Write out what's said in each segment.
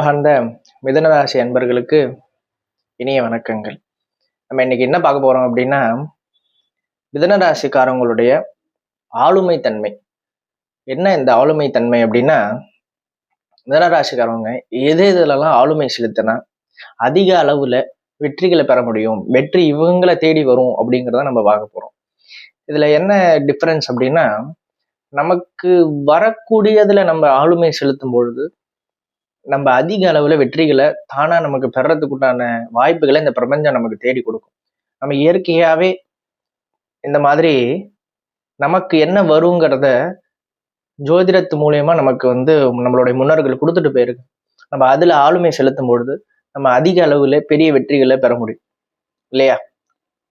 அன்பார்ந்த மிதனராசி அன்பர்களுக்கு இனிய வணக்கங்கள். நம்ம இன்னைக்கு என்ன பார்க்க போறோம் அப்படின்னா மிதனராசிக்காரங்களுடைய ஆளுமை தன்மை என்ன இந்த ஆளுமை தன்மை அப்படின்னா மிதனராசிக்காரவங்க எது எதுலலாம் ஆளுமை செலுத்தினா அதிக அளவுல வெற்றிகளை பெற முடியும் வெற்றி இவங்களை தேடி வரும் அப்படிங்கிறத நம்ம பார்க்க போறோம். இதுல என்ன டிஃப்ரென்ஸ் அப்படின்னா நமக்கு வரக்கூடியதுல நம்ம ஆளுமை செலுத்தும் பொழுது நம்ம அதிக அளவுல வெற்றிகளை தானா நமக்கு பெறத்துக்குண்டான வாய்ப்புகளை இந்த பிரபஞ்சம் நமக்கு தேடி கொடுக்கும். நம்ம இயற்கையாவே இந்த மாதிரி நமக்கு என்ன வருங்கிறத ஜோதிடத்து மூலியமா நமக்கு வந்து நம்மளுடைய முன்னோர்கள் கொடுத்துட்டு போயிருக்கு. நம்ம அதுல ஆளுமை செலுத்தும் பொழுது நம்ம அதிக அளவுல பெரிய வெற்றிகளை பெற முடியும். இல்லையா?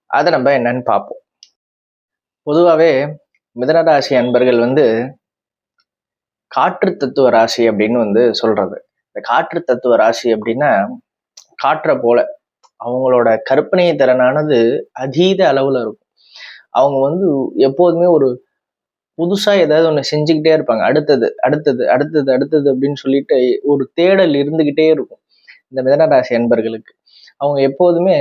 அதை நம்ம என்னன்னு பார்ப்போம். பொதுவாகவே மிதனராசி அன்பர்கள் வந்து காற்று தத்துவ ராசி அப்படின்னு வந்து சொல்றது. இந்த காற்று தத்துவ ராசி அப்படின்னா காற்றை போல அவங்களோட கற்பனை திறனானது அதீத அளவுல இருக்கும். அவங்க வந்து எப்போதுமே ஒரு புதுசா ஏதாவது ஒண்ணு செஞ்சுக்கிட்டே இருப்பாங்க. அடுத்தது அடுத்தது அடுத்தது அடுத்தது அப்படின்னு சொல்லிட்டு ஒரு தேடல் இருந்துகிட்டே இருக்கும். இந்த மிதனராசி அன்பர்களுக்கு. அவங்க எப்போதுமே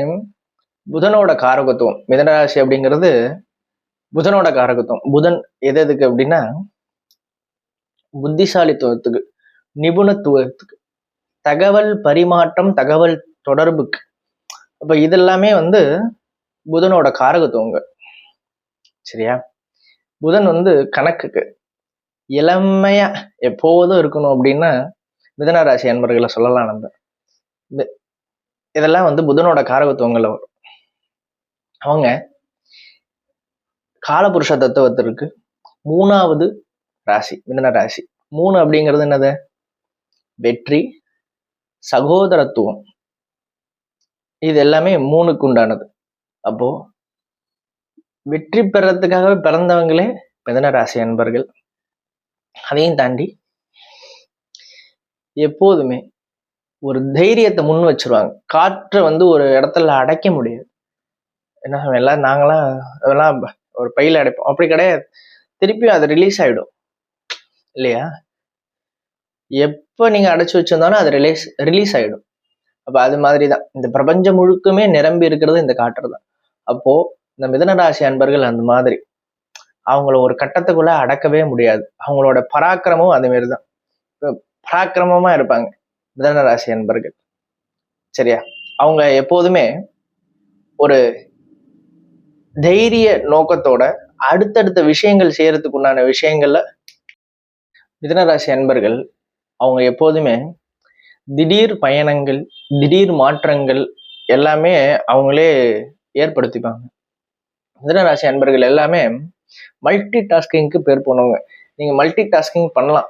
புதனோட காரகத்துவம். மிதனராசி அப்படிங்கிறது புதனோட காரகத்துவம். புதன் எது எதுக்கு அப்படின்னா புத்திசாலித்துவத்துக்கு நிபுணத்துவத்துக்கு தகவல் பரிமாற்றம் தகவல் தொடர்புக்கு. அப்போ இதெல்லாமே வந்து புதனோட காரகத்துவங்க சரியா? புதன் வந்து கணக்குக்கு. இளமையா எப்போதும் இருக்கணும் அப்படின்னா மிதனராசி அன்பர்களை சொல்லலாம் நம்ம. இதெல்லாம் வந்து புதனோட காரகத்துவங்களை வரும். அவங்க காலபுருஷ தத்துவத்திற்கு மூணாவது ராசி மிதன ராசி. மூணு அப்படிங்கிறது என்னது? வெற்றி சகோதரத்துவம். இது எல்லாமே மூணுக்கு உண்டானது. அப்போ வெற்றி பெறத்துக்காகவே பிறந்தவங்களே மிதன ராசி அன்பர்கள். அதையும் தாண்டி எப்போதுமே ஒரு தைரியத்தை முன் வச்சிருவாங்க. காற்றை வந்து ஒரு இடத்துல அடைக்க முடியாது. என்ன எல்லாம் நாங்களாம் அதெல்லாம் ஒரு பையில அடைப்போம். அப்படி கிடையாது. திருப்பியும் அது ரிலீஸ் ஆயிடும். இல்லையா? எப்போ நீங்கள் அடைச்சி வச்சிருந்தாலும் அது ரிலீஸ் ரிலீஸ் ஆகிடும் அப்போ அது மாதிரி தான் இந்த பிரபஞ்சம் முழுக்குமே நிரம்பி இருக்கிறது இந்த காற்று தான் அப்போது இந்த மிதனராசி அன்பர்கள் அந்த மாதிரி அவங்கள ஒரு கட்டத்துக்குள்ளே அடக்கவே முடியாது. அவங்களோட பராக்கிரமும் அதுமாரி தான் பராக்கிரமமாக இருப்பாங்க மிதனராசி அன்பர்கள். சரியா? அவங்க எப்போதுமே ஒரு தைரிய நோக்கத்தோட அடுத்தடுத்த விஷயங்கள் செய்யறதுக்கு உண்டான விஷயங்கள்ல மிதனராசி அன்பர்கள் அவங்க எப்போதுமே திடீர் பயணங்கள் திடீர் மாற்றங்கள் எல்லாமே அவங்களே ஏற்படுத்திப்பாங்க. மிதனராசி அன்பர்கள் எல்லாமே மல்டி டாஸ்கிங்க்கு பேர் போனவங்க. நீங்க மல்டி டாஸ்கிங் பண்ணலாம்.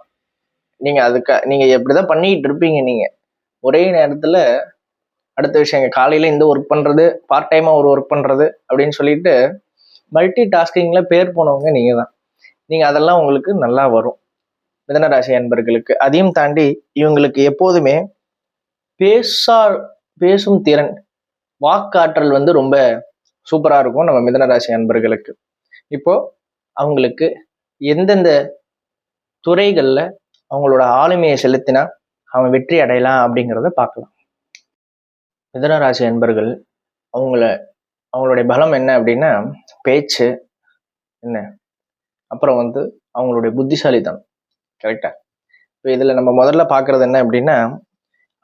நீங்க அதுக்கு நீங்க எப்படிதான் பண்ணிக்கிட்டு இருப்பீங்க நீங்க. ஒரே நேரத்துல அடுத்த விஷயம் காலையில இந்த ஒர்க் பண்றது பார்ட் டைமா ஒரு ஒர்க் பண்றது அப்படின்னு சொல்லிட்டு மல்டி டாஸ்கிங்ல பேர் போனவங்க நீங்க தான் நீங்க அதெல்லாம் உங்களுக்கு நல்லா வரும். மிதனராசி அன்பர்களுக்கு அதையும் தாண்டி இவங்களுக்கு எப்போதுமே பேசா பேசும் திறன் வாக்காற்றல் வந்து ரொம்ப சூப்பராக இருக்கும் நம்ம மிதனராசி அன்பர்களுக்கு. இப்போ அவங்களுக்கு எந்தெந்த துறைகளில் அவங்களோட ஆளுமையை செலுத்தினா அவன் வெற்றி அடையலாம் அப்படிங்கிறத பார்க்கலாம். மிதனராசி அன்பர்கள் அவங்கள அவங்களுடைய பலம் என்ன அப்படின்னா பேச்சு என்ன? அப்புறம் வந்து அவங்களுடைய புத்திசாலித்தனம். கரெக்டா இப்போ இதில் நம்ம முதல்ல பார்க்குறது என்ன அப்படின்னா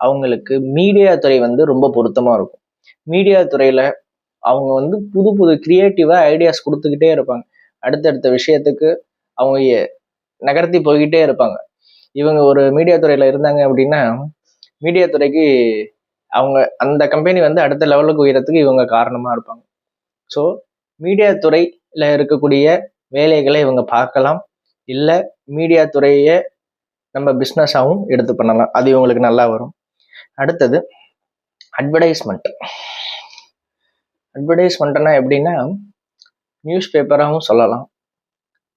அவங்களுக்கு மீடியா துறை வந்து ரொம்ப பொருத்தமாக இருக்கும். மீடியா துறையில் அவங்க வந்து புது புது கிரியேட்டிவா ஐடியாஸ் கொடுத்துக்கிட்டே இருப்பாங்க. அடுத்தடுத்த விஷயத்துக்கு அவங்க நகர்த்தி போய்கிட்டே இருப்பாங்க. இவங்க ஒரு மீடியா துறையில் இருந்தாங்க அப்படின்னா மீடியா துறைக்கு அவங்க அந்த கம்பெனி வந்து அடுத்த லெவலுக்கு உயரத்துக்கு இவங்க காரணமாக இருப்பாங்க. ஸோ மீடியா துறையில் இருக்கக்கூடிய வேலைகளை இவங்க பார்க்கலாம். இல்லை மீடியா துறையே நம்ம பிஸ்னஸாகவும் எடுத்து பண்ணலாம். அது இவங்களுக்கு நல்லா வரும். அடுத்தது அட்வர்டைஸ்மெண்ட் அட்வர்டைஸ்மெண்ட்னா எப்படின்னா நியூஸ் பேப்பராகவும் சொல்லலாம்.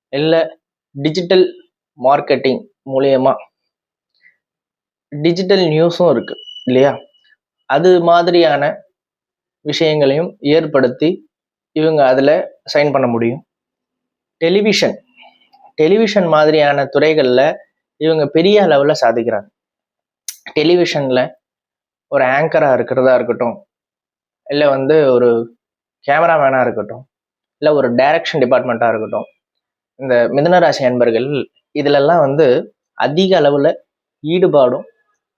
இல்லை டிஜிட்டல் மார்க்கெட்டிங் மூலயமா. டிஜிட்டல் நியூஸும் இருக்குது இல்லையா? அது மாதிரியான விஷயங்களையும் ஏற்படுத்தி இவங்க அதில் சைன் பண்ண முடியும். டெலிவிஷன் டெலிவிஷன் மாதிரியான துறைகளில் இவங்க பெரிய அளவில் சாதிக்கிறாங்க. டெலிவிஷனில் ஒரு ஆங்கராக இருக்கிறதா இருக்கட்டும் இல்லை வந்து ஒரு கேமராமேனாக இருக்கட்டும் இல்லை ஒரு டைரக்ஷன் டிபார்ட்மெண்ட்டாக இருக்கட்டும் இந்த மிதனராசி அன்பர்கள் இதிலெல்லாம் வந்து அதிக அளவில் ஈடுபாடும்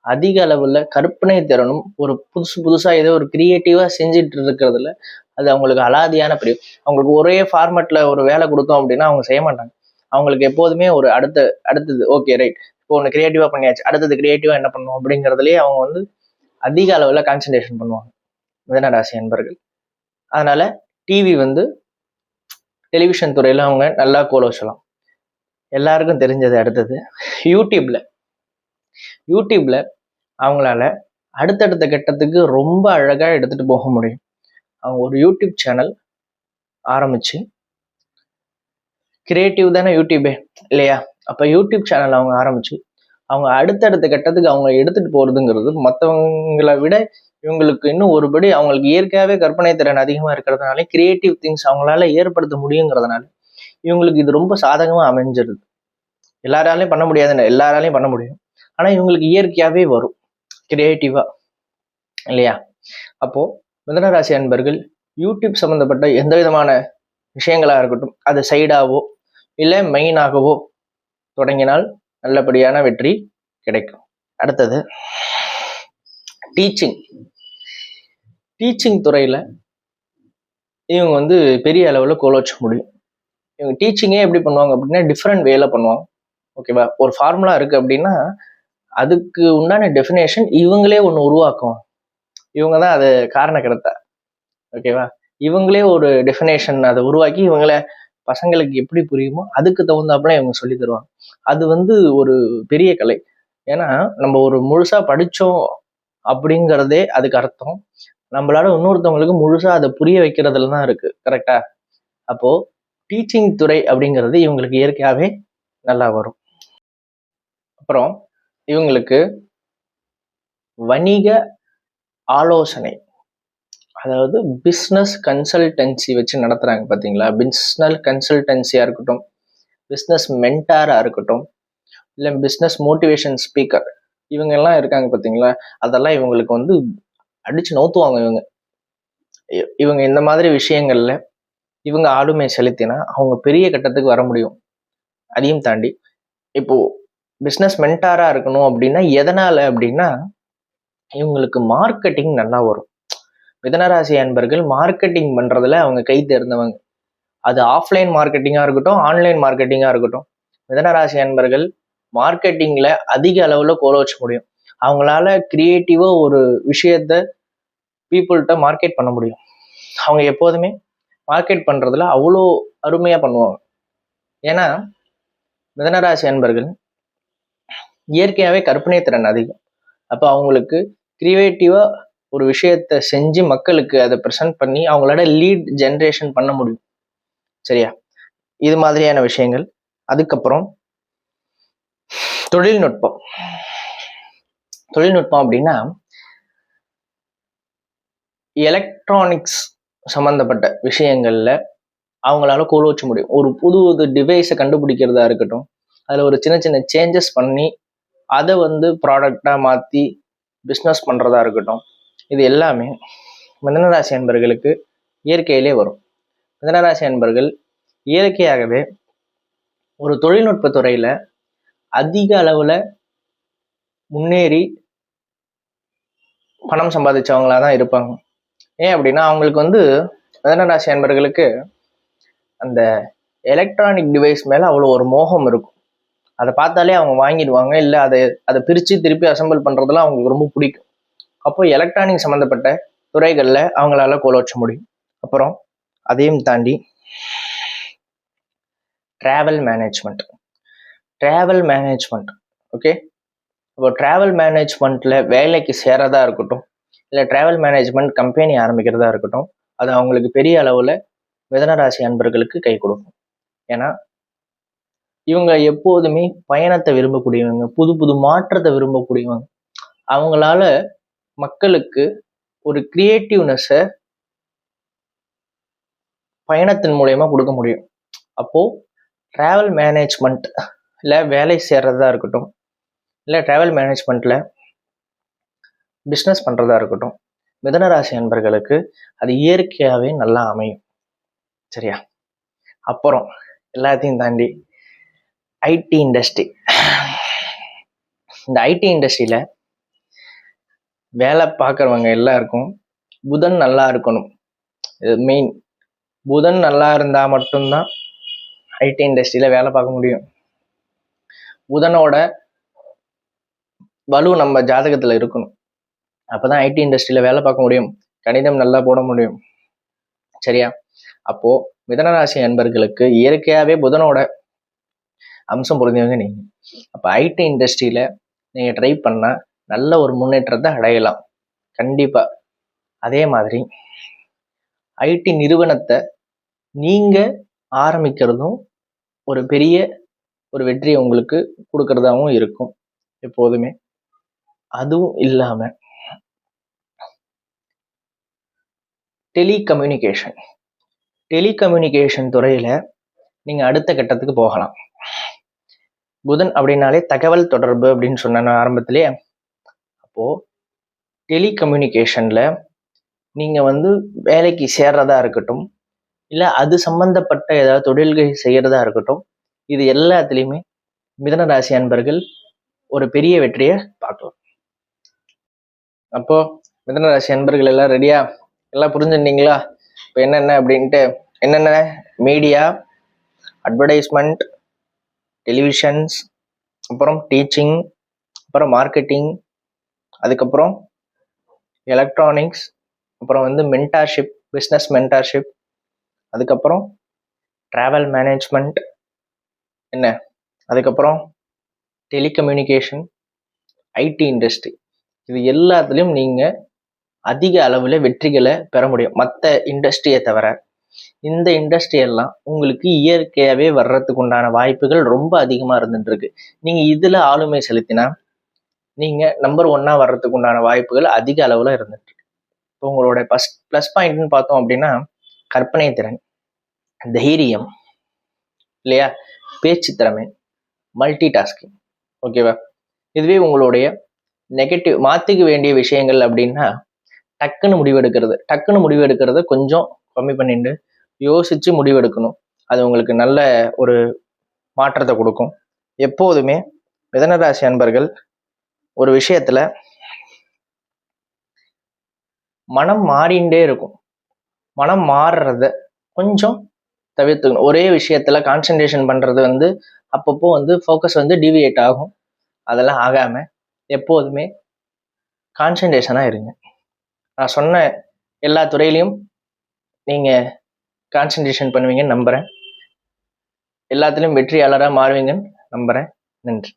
அதிக அளவில் கற்பனை திறனும் ஒரு புதுசு புதுசாக ஏதோ ஒரு கிரியேட்டிவாக செஞ்சுட்டு இருக்கிறதுல அது அவங்களுக்கு அலாதியான பிரிவு. அவங்களுக்கு ஒரே ஃபார்மெட்டில் ஒரு வேலை கொடுத்தோம் அப்படின்னா அவங்க செய்ய மாட்டாங்க. அவங்களுக்கு எப்போதுமே ஒரு அடுத்த அடுத்தது ஓகே ரைட் இப்போ ஒன்று கிரியேட்டிவாக பண்ணியாச்சு. அடுத்தது கிரியேட்டிவாக என்ன பண்ணுவோம் அப்படிங்கிறதுலேயே அவங்க வந்து அதிக அளவில் கான்சன்ட்ரேஷன் பண்ணுவாங்க. மிதனராசி அன்பர்கள். அதனால் டிவி வந்து டெலிவிஷன் துறையில் அவங்க நல்லா கோலோச்சலாம் எல்லாருக்கும் தெரிஞ்சது அடுத்தது. யூடியூப்பில் யூடியூப்பில் அவங்களால அடுத்தடுத்த கட்டத்துக்கு ரொம்ப அழகாக எடுத்துகிட்டு போக முடியும். அவங்க ஒரு யூடியூப் சேனல் ஆரம்பிச்சு கிரியேட்டிவ் தானே யூடியூபே இல்லையா? அப்போ யூடியூப் சேனல் அவங்க ஆரம்பிச்சு அவங்க அடுத்தடுத்த கட்டத்துக்கு அவங்க எடுத்துகிட்டு போகிறதுங்கிறது மற்றவங்களை விட இவங்களுக்கு இன்னும் ஒருபடி அவங்களுக்கு இயற்கையாகவே கற்பனை திறன் அதிகமாக இருக்கிறதுனால கிரியேட்டிவ் திங்ஸ் அவங்களால ஏற்படுத்த முடியுங்கிறதுனால இவங்களுக்கு இது ரொம்ப சாதகமாக அமைஞ்சிருது. எல்லாராலையும் பண்ண முடியாதுன்னு எல்லாராலையும் பண்ண முடியும். ஆனால் இவங்களுக்கு இயற்கையாகவே வரும் கிரியேட்டிவாக இல்லையா? அப்போது மிதனராசி அன்பர்கள் யூடியூப் சம்மந்தப்பட்ட எந்த விதமான விஷயங்களாக இருக்கட்டும் அது சைடாவோ இல்லை மெயினாகவோ தொடங்கினால் நல்லபடியான வெற்றி கிடைக்கும். அடுத்தது டீச்சிங் டீச்சிங் துறையில் இவங்க வந்து பெரிய அளவில் கோலோச்ச முடியும். இவங்க டீச்சிங்கே எப்படி பண்ணுவாங்க அப்படின்னா டிஃப்ரெண்ட் வேல பண்ணுவாங்க. ஓகேவா ஒரு ஃபார்முலா இருக்குது அப்படின்னா அதுக்கு உண்டான டெஃபினேஷன் இவங்களே ஒன்று உருவாக்குவாங்க. இவங்க தான் அது காரணக்கடத்தை ஓகேவா இவங்களே ஒரு டெஃபினேஷன் அதை உருவாக்கி இவங்களே பசங்களுக்கு எப்படி புரியுமோ அதுக்கு தகுந்தாப்புல இவங்க சொல்லி தருவாங்க. அது வந்து ஒரு பெரிய கலை. ஏன்னா நம்ம ஒரு முழுசா படிச்சோம் அப்படிங்கிறதே அதுக்கு அர்த்தம். நம்மளால இன்னொருத்தவங்களுக்கு முழுசா அதை புரிய வைக்கிறதுல தான் இருக்கு. கரெக்டா அப்போ டீச்சிங் துறை அப்படிங்கிறது இவங்களுக்கு இயற்கையாகவே நல்லா வரும். அப்புறம் இவங்களுக்கு வணிக ஆலோசனை அதாவது பிஸ்னஸ் கன்சல்டன்சி வச்சு நடத்துகிறாங்க பார்த்தீங்களா பிஸ்னஸ் கன்சல்டன்சியாக இருக்கட்டும் பிஸ்னஸ் மென்டாராக இருக்கட்டும் இல்லை பிஸ்னஸ் மோட்டிவேஷன் ஸ்பீக்கர் இவங்கெல்லாம் இருக்காங்க பார்த்தீங்களா அதெல்லாம் இவங்களுக்கு வந்து அடித்து நோத்துவாங்க இவங்க. இவங்க இந்த மாதிரி விஷயங்களில் இவங்க ஆளுமை செலுத்தினா அவங்க பெரிய கட்டத்துக்கு வர முடியும். அதையும் தாண்டி இப்போது பிஸ்னஸ் மென்டாராக இருக்கணும் அப்படின்னா எதனால் அப்படின்னா இவங்களுக்கு மார்க்கெட்டிங் நல்லா வரும். மிதனராசி அன்பர்கள் மார்க்கெட்டிங் பண்ணுறதுல அவங்க கை தேர்ந்தவங்க. அது ஆஃப்லைன் மார்க்கெட்டிங்காக இருக்கட்டும் ஆன்லைன் மார்க்கெட்டிங்காக இருக்கட்டும். மிதனராசி அன்பர்கள் மார்க்கெட்டிங்கில் அதிக அளவில் கோலோச்ச முடியும். அவங்களால கிரியேட்டிவாக ஒரு விஷயத்த பீப்புள்கிட்ட மார்க்கெட் பண்ண முடியும். அவங்க எப்போதுமே மார்க்கெட் பண்ணுறதுல அவ்வளோ அருமையாக பண்ணுவாங்க. ஏன்னா மிதனராசி அன்பர்கள் இயற்கையாகவே கற்பனை திறன் அதிகம். அப்போ அவங்களுக்கு கிரியேட்டிவாக ஒரு விஷயத்த செஞ்சு மக்களுக்கு அதை ப்ரெசென்ட் பண்ணி அவங்களோட லீட் ஜென்ரேஷன் பண்ண முடியும். சரியா? இது மாதிரியான விஷயங்கள். அதுக்கப்புறம் தொழில்நுட்பம். தொழில்நுட்பம் அப்படின்னா எலக்ட்ரானிக்ஸ் சம்மந்தப்பட்ட விஷயங்கள்ல அவங்களால கோல் முடியும். ஒரு புது புது டிவைஸை கண்டுபிடிக்கிறதா இருக்கட்டும் அதில் ஒரு சின்ன சின்ன சேஞ்சஸ் பண்ணி அதை வந்து ப்ராடக்டாக மாற்றி பிஸ்னஸ் பண்ணுறதா இருக்கட்டும் இது எல்லாமே மிதனராசி அன்பர்களுக்கு இயற்கையிலே வரும். மிதனராசி அன்பர்கள் இயற்கையாகவே ஒரு தொழில்நுட்ப துறையில் அதிக அளவில் முன்னேறி பணம் சம்பாதிச்சவங்களா தான் இருப்பாங்க. ஏன் அப்படின்னா அவங்களுக்கு வந்து மிதனராசி அன்பர்களுக்கு அந்த எலக்ட்ரானிக் டிவைஸ் மேலே அவ்வளோ ஒரு மோகம் இருக்கும். அதை பார்த்தாலே அவங்க வாங்கிடுவாங்க இல்லை அதை அதை பிரித்து திருப்பி அசம்பிள் பண்ணுறதுலாம் அவங்களுக்கு ரொம்ப பிடிக்கும். அப்போ எலக்ட்ரானிக் சம்மந்தப்பட்ட துறைகளில் அவங்களால கோலோச்ச முடியும். அப்புறம் அதையும் தாண்டி travel management travel management okay இப்போ ட்ராவல் மேனேஜ்மெண்ட்டில் வேலைக்கு சேரதா இருக்கட்டும் இல்லை ட்ராவல் மேனேஜ்மெண்ட் கம்பெனி ஆரம்பிக்கிறதா இருக்கட்டும் அது அவங்களுக்கு பெரிய அளவில் மிதனராசி அன்பர்களுக்கு கை கொடுக்கும். ஏன்னா இவங்க எப்போதுமே பயணத்தை விரும்பக்கூடியவங்க புது புது மாற்றத்தை விரும்பக்கூடியவங்க. அவங்களால மக்களுக்கு ஒரு கிரியேட்டிவ்னஸை பயணத்தின் மூலயமா கொடுக்க முடியும். அப்போது ட்ராவல் மேனேஜ்மெண்ட் இல்லை வேலை சேர்றதா இருக்கட்டும் இல்லை ட்ராவல் மேனேஜ்மெண்ட்டில் பிஸ்னஸ் பண்ணுறதா இருக்கட்டும் மிதனராசி அன்பர்களுக்கு அது இயற்கையாகவே நல்லா அமையும். சரியா? அப்புறம் எல்லாத்தையும் தாண்டி ஐடி இண்டஸ்ட்ரி இந்த ஐடி இண்டஸ்ட்ரியில் வேலை பார்க்குறவங்க எல்லாருக்கும் புதன் நல்லா இருக்கணும். இது மெயின் புதன் நல்லா இருந்தால் மட்டும்தான் ஐடி இண்டஸ்ட்ரியில் வேலை பார்க்க முடியும். புதனோட வலு நம்ம ஜாதகத்தில் இருக்கணும். அப்போ தான் ஐடி இண்டஸ்ட்ரியில் வேலை பார்க்க முடியும். கணிதம் நல்லா போட முடியும். சரியா? அப்போது மிதனராசி நண்பர்களுக்கு இயற்கையாகவே புதனோட அம்சம் புரிஞ்சவங்க நீங்கள் அப்போ ஐடி இண்டஸ்ட்ரியில் நீங்கள் ட்ரை பண்ணால் நல்ல ஒரு முன்னேற்றத்தை அடையலாம். கண்டிப்பாக அதே மாதிரி ஐடி நிறுவனத்தை நீங்கள் ஆரம்பிக்கிறதும் ஒரு பெரிய ஒரு வெற்றியை உங்களுக்கு கொடுக்கறதாகவும் இருக்கும் எப்போதுமே. அதுவும் இல்லாமல் டெலிகம்யூனிகேஷன் டெலிகம்யூனிகேஷன் துறையில் நீங்கள் அடுத்த கட்டத்துக்கு போகலாம். புதன் அப்படின்னாலே தகவல் தொடர்பு அப்படின்னு சொன்ன ஆரம்பத்திலேயே அப்போது டெலிகம்யூனிகேஷனில் நீங்கள் வந்து வேலைக்கு சேர்றதா இருக்கட்டும் இல்லை அது சம்பந்தப்பட்ட ஏதாவது தொழில்கள் செய்கிறதா இருக்கட்டும் இது எல்லாத்துலேயுமே மிதன ராசி அன்பர்கள் ஒரு பெரிய வெற்றியை பார்க்கலாம். அப்போது மிதன ராசி அன்பர்கள் எல்லாம் ரெடியா எல்லாம் புரிஞ்சுருந்தீங்களா? இப்போ என்னென்ன அப்படின்ட்டு என்னென்ன? மீடியா அட்வர்டைஸ்மெண்ட் டெலிவிஷன்ஸ் அப்புறம் டீச்சிங் அப்புறம் மார்க்கெட்டிங் அதுக்கப்புறம் எலக்ட்ரானிக்ஸ் அப்புறம் வந்து மென்டார்ஷிப் பிஸ்னஸ் மென்டார்ஷிப் அதுக்கப்புறம் ட்ராவல் மேனேஜ்மெண்ட் என்ன? அதுக்கப்புறம் டெலிகம்யூனிகேஷன் ஐடி இண்டஸ்ட்ரி இது எல்லாத்துலேயும் நீங்கள் அதிக அளவில் வெற்றிகளை பெற முடியும். மற்ற இண்டஸ்ட்ரியை தவிர இந்த இண்டஸ்ட்ரி எல்லாம் உங்களுக்கு இயற்கையாகவே வர்றதுக்கு உண்டான வாய்ப்புகள் ரொம்ப அதிகமாக இருந்துட்டு இருக்கு. நீங்கள் இதில் ஆளுமை செலுத்தினா நீங்கள் நம்பர் ஒன்னாக வர்றதுக்கு உண்டான வாய்ப்புகள் அதிக அளவில் இருந்துட்டு இப்போ உங்களோட ப்ளஸ் ப்ளஸ் பாயிண்ட்னு பார்த்தோம் அப்படின்னா கற்பனை திறன் தைரியம் இல்லையா? பேச்சு திறமை மல்டி டாஸ்கிங் ஓகேவா இதுவே உங்களுடைய நெகட்டிவ் மாற்றிக்க வேண்டிய விஷயங்கள் அப்படின்னா டக்குன்னு முடிவெடுக்கிறது. டக்குன்னு முடிவெடுக்கிறத கொஞ்சம் கம்மி பண்ணிட்டு யோசித்து முடிவெடுக்கணும். அது உங்களுக்கு நல்ல ஒரு மாற்றத்தை கொடுக்கும். எப்போதுமே மிதனராசி அன்பர்கள் ஒரு விஷயத்துல மனம் மாறிண்டே இருக்கும். மனம் மாறுறத கொஞ்சம் தவிர்த்துக்கணும். ஒரே விஷயத்துல கான்சன்ட்ரேஷன் பண்றது வந்து அப்பப்போ வந்து ஃபோக்கஸ் வந்து டிவியேட் ஆகும். அதெல்லாம் ஆகாம எப்போதுமே கான்சன்ட்ரேஷனாக இருங்க. நான் சொன்ன எல்லா துறையிலையும் நீங்கள் கான்சன்ட்ரேஷன் பண்ணுவீங்கன்னு நம்புகிறேன் எல்லாத்துலேயும் வெற்றியாளராக மாறுவீங்கன்னு நம்புகிறேன் நன்றி.